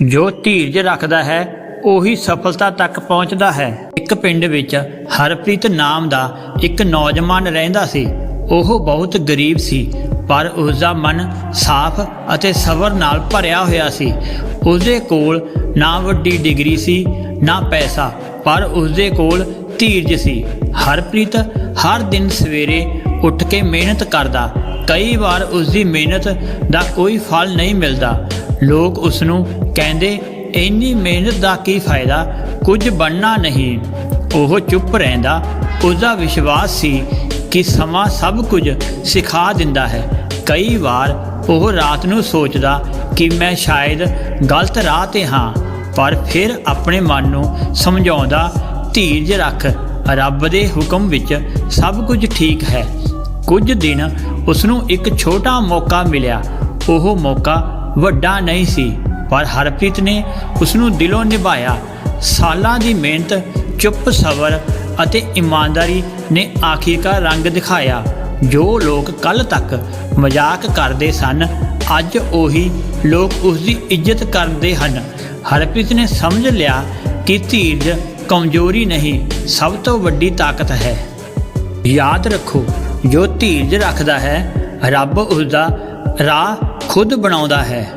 ਜੋ ਧੀਰਜ ਰੱਖਦਾ ਹੈ, ਉਹੀ ਸਫਲਤਾ ਤੱਕ ਪਹੁੰਚਦਾ ਹੈ। ਇੱਕ ਪਿੰਡ ਵਿੱਚ ਹਰਪ੍ਰੀਤ ਨਾਮ ਦਾ ਇੱਕ ਨੌਜਵਾਨ ਰਹਿੰਦਾ ਸੀ। ਉਹ ਬਹੁਤ ਗਰੀਬ ਸੀ, ਪਰ ਉਸ ਦਾ ਮਨ ਸਾਫ਼ ਅਤੇ ਸਬਰ ਨਾਲ ਭਰਿਆ ਹੋਇਆ ਸੀ। ਉਸਦੇ ਕੋਲ ਨਾ ਵੱਡੀ ਡਿਗਰੀ ਸੀ, ਨਾ ਪੈਸਾ, ਪਰ ਉਸਦੇ ਕੋਲ ਧੀਰਜ ਸੀ। ਹਰਪ੍ਰੀਤ ਹਰ ਦਿਨ ਸਵੇਰੇ ਉੱਠ ਕੇ ਮਿਹਨਤ ਕਰਦਾ। ਕਈ ਵਾਰ ਉਸ ਦੀ ਮਿਹਨਤ ਦਾ ਕੋਈ ਫਲ ਨਹੀਂ ਮਿਲਦਾ। ਲੋਕ ਉਸ ਨੂੰ ਕਹਿੰਦੇ, ਇੰਨੀ ਮਿਹਨਤ ਦਾ ਕੀ ਫਾਇਦਾ? ਕੁਝ ਬਣਨਾ ਨਹੀਂ। ਉਹ ਚੁੱਪ ਰਹਿੰਦਾ। ਉਸ ਵਿਸ਼ਵਾਸ ਸੀ ਕਿ ਸਮਾਂ ਸਭ ਕੁਝ ਸਿਖਾ ਦਿੰਦਾ ਹੈ। ਕਈ ਵਾਰ ਉਹ ਰਾਤ ਨੂੰ ਸੋਚਦਾ ਕਿ ਮੈਂ ਸ਼ਾਇਦ ਗਲਤ ਰਾਹ ਤੇ ਹਾਂ, ਪਰ ਫਿਰ ਆਪਣੇ ਮਨ ਨੂੰ ਸਮਝਾਉਂਦਾ, ਧੀਰਜ ਰੱਖ, ਰੱਬ ਦੇ ਹੁਕਮ ਵਿੱਚ ਸਭ ਕੁਝ ਠੀਕ ਹੈ। ਕੁਝ ਦਿਨ ਉਸ ਨੂੰ ਇੱਕ ਛੋਟਾ ਮੌਕਾ ਮਿਲਿਆ। ਉਹ ਮੌਕਾ ਵੱਡਾ ਨਹੀਂ ਸੀ, ਪਰ ਹਰਪ੍ਰੀਤ ਨੇ ਉਸ ਨੂੰ ਦਿਲੋਂ ਨਿਭਾਇਆ। ਸਾਲਾਂ ਦੀ ਮਿਹਨਤ, ਚੁੱਪ ਸਬਰ ਅਤੇ ਇਮਾਨਦਾਰੀ ਨੇ ਆਖਿਰਕਾਰ ਰੰਗ ਦਿਖਾਇਆ। ਜੋ ਲੋਕ ਕੱਲ ਤੱਕ ਮਜ਼ਾਕ ਕਰਦੇ ਸਨ, ਅੱਜ ਉਹੀ ਲੋਕ ਉਸ ਦੀ ਇੱਜ਼ਤ ਕਰਦੇ ਹਨ। ਹਰਪ੍ਰੀਤ ਨੇ ਸਮਝ ਲਿਆ ਕਿ ਧੀਰਜ ਕਮਜ਼ੋਰੀ ਨਹੀਂ, ਸਭ ਤੋਂ ਵੱਡੀ ਤਾਕਤ ਹੈ। ਯਾਦ ਰੱਖੋ, ਜੋ ਧੀਰਜ ਰੱਖਦਾ ਹੈ ਰੱਬ ਉਸ ਦਾ ਰਾਹ ਖੁਦ ਬਣਾਉਂਦਾ ਹੈ।